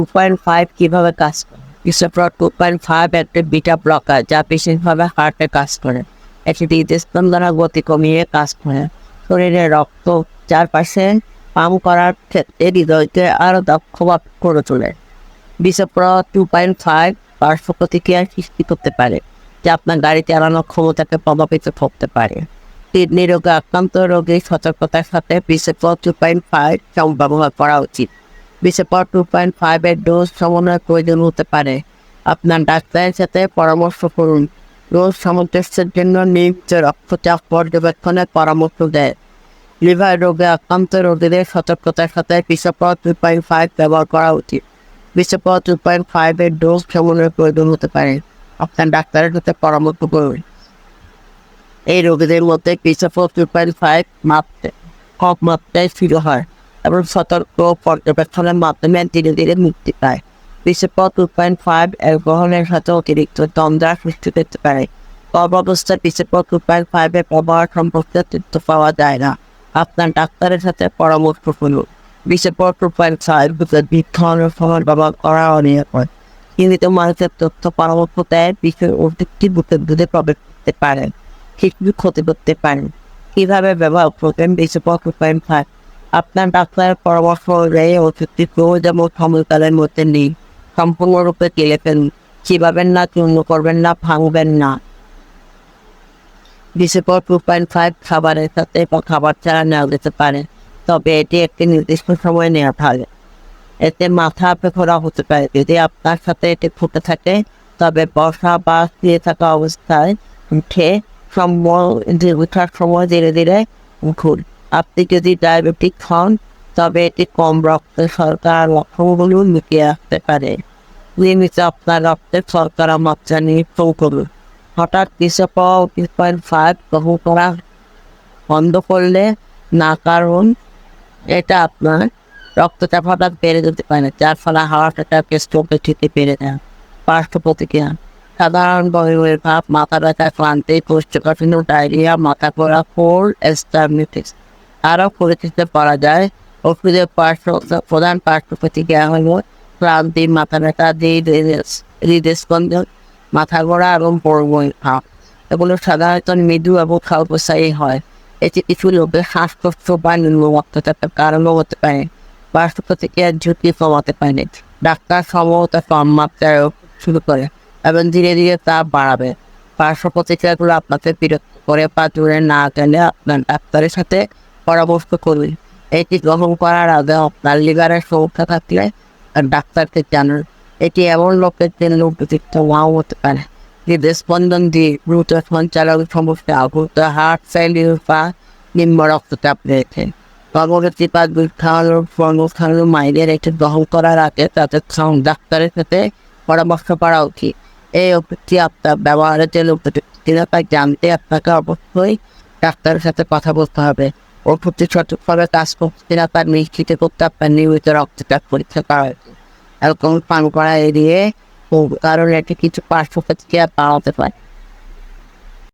Two point five কীভাবে কাজ করে? বিশ্বপ্র টু পয়েন্ট ফাইভ একটা বিটা ব্লকার যা বিশেষভাবে হার্টে কাজ করে। এটি হৃদস্পন্দনা গতি কমিয়ে কাজ করে। শরীরে রক্ত চারপাশে পাম্প করার ক্ষেত্রে হৃদয়কে আরও দক্ষ করে তোলে। বিশ্বপ্র টু পয়েন্ট ফাইভ পার্শ্ব প্রতিক্রিয়া সৃষ্টি করতে পারে, যা আপনার গাড়ি চালানোর ক্ষমতাকে প্রভাবিত করতে পারে। কিডনি রোগে আক্রান্ত রোগীর সতর্কতার সাথে বিশেষজ্ঞ টু পয়েন্ট ফাইভ ব্যবহার করা উচিত। বিশেষজ্ঞ টু পয়েন্ট ফাইভের ডোজ সমন্বয় প্রয়োজন হতে পারে। আপনার ডাক্তারের সাথে পরামর্শ করুন। রোজ সামঞ্জস্যের জন্য নিয়মিত রক্তচাপ পর্যবেক্ষণের পরামর্শ দেয়। লিভার রোগে আক্রান্ত রোগীদের সতর্কতার সাথে বিশেষজ্ঞ টু পয়েন্ট ফাইভ ব্যবহার করা উচিত। বিশেষজ্ঞ টু পয়েন্ট ফাইভের ডোজ সমন্বয় প্রয়োজন হতে পারে। আপনার ডাক্তারের সাথে পরামর্শ করুন। এই রোগীদের মধ্যে ক্রিসোফোর টু পয়েন্ট ফাইভ মাপতে কম মাত্রায় ফিরে হয়। এবং সতর্ক পর্যবেক্ষণের মাধ্যমে ধীরে ধীরে মুক্তি পায়। ক্রিসোফোর টু পয়েন্ট ফাইভ অ্যালকোহলের সাথে অতিরিক্ত তন্দ্রা সৃষ্টি করতে পারে। অবস্থায় ক্রিসোফোর টু পয়েন্ট ফাইভের ব্যবহার সম্পর্কে তথ্য পাওয়া যায় না। আপনার ডাক্তারের সাথে পরামর্শ করুন। বিশেষজ্ঞ টু পয়েন্ট ফাইভ বিক্ষণের সময় ব্যবহার করা অনিরাপদ কিন্তু মানুষের তথ্য পরামর্শ দেয় বিষয় অতিরিক্তি বুকের দুধে প্রবেশ করতে পারে কিছু ক্ষতি করতে পারেন। কীভাবে ব্যবহার করবেন বিশেষজ্ঞ পয়েন্ট ফাইভ আপনার ডাক্তারের পরামর্শ অনুযায়ী ওষুধটি প্রয়োগ এবং সময়কালের মধ্যে নেই সম্পূর্ণরূপে কেলে ফেলুন। চিবাবেন না, চূর্ণ করবেন না, ভাঙবেন না। বিশেষজ্ঞ টু পয়েন্ট ফাইভ খাবারের সাথে বা খাবার ছাড়া নেওয়া যেতে পারে তবে এটি একটি নির্দিষ্ট সময় নেওয়া থাকে এতে মাথা পেখরা হতে পারে। যদি আপনার সাথে এটি ফুটে থাকে, তবে বসা বা শুয়ে থাকা অবস্থায় উঠে সম্ভব উঠার সময় ধীরে ধীরে উঠুন। আপনি যদি ডায়াবেটিক হন, তবে এটি কম রক্তের সরকার লক্ষণগুলো লুকিয়ে আসতে পারে। নিয়মিত আপনার রক্তের শর্করা মাত্রা নিরীক্ষণ করুন। হঠাৎ কিছু পয়েন্ট ফাইভ গ্রহণ করা বন্ধ করলে না কারণ এটা আপনার রক্তচাপ হঠাৎ বেড়ে যেতে পারে, যার ফলে হার্ট অ্যাটাক স্ট্রোকের ঝুঁকি বেড়ে যায়। পার্শ্ব প্রতিক্রিয়া, সাধারণ বহিরের ভাব, মাথা ব্যথা, ক্লান্তি কোষ্ঠকাঠিন্য ডায়রিয়া, মাথা পড়া ফোর এস্টারমিটিস আরও পরিচিত করা যায়। ওষুধের পার্শ্ব প্রধান পার্শ্ব প্রতিক্রিয়া হল ক্লান্তি, মাথা ব্যথা হৃদস্পন্দন, মাথা ঘোরা এবং বড়বই ভাব। এগুলো সাধারণত মৃদু এবং খাওয়াই হয়। এটি কিছু লোকের শ্বাসকষ্ট বা নিম্ন রক্তচাপের কারণও হতে পারে। পার্শ্ব প্রতিক্রিয়ার ঝুঁকি কমাতে পারে। ডাক্তার সম্ভবত কম মাত্রায় শুরু করে এবং ধীরে ধীরে তা বাড়াবে। পার্শ্ব প্রতিক্রিয়াগুলো আপনাকে বিরক্ত করে বা দূরে না গেলে আপনার ডাক্তারের সাথে পরামর্শ করুন এটি গ্রহণ করার আগে আপনার লিভারের সমস্যা থাকলে ডাক্তারকে জানুন। এটি এমন লোকের জন্য উপযুক্ত নাও হতে পারে হৃদস্পন্দন দিয়ে দ্রুত সঞ্চালন সমস্যা আহত হার্ট ফেলিউর বা নিম্ন রক্তচাপ রয়েছে। গর্ভবতী বা দুধ খাওয়ানোর এটি গ্রহণ করার আগে তাদের ডাক্তারের সাথে পরামর্শ করা উচিত। এই ওষুধটি আপনার ব্যবহারের জন্য উপযুক্ত। কিনা তা জানতে আপনাকে অবশ্যই ডাক্তারের সাথে কথা বলতে হবে। ওষুধটি সঠিকভাবে কাজ করছে না তার নিশ্চিত করতে আপনার নিয়মিত রক্তচাপ পরীক্ষা করা উচিত অ্যালকোহল পান করা এড়িয়ে কারণ এটি কিছু পার্শ্ব প্রতিক্রিয়া পাওয়াতে পারে।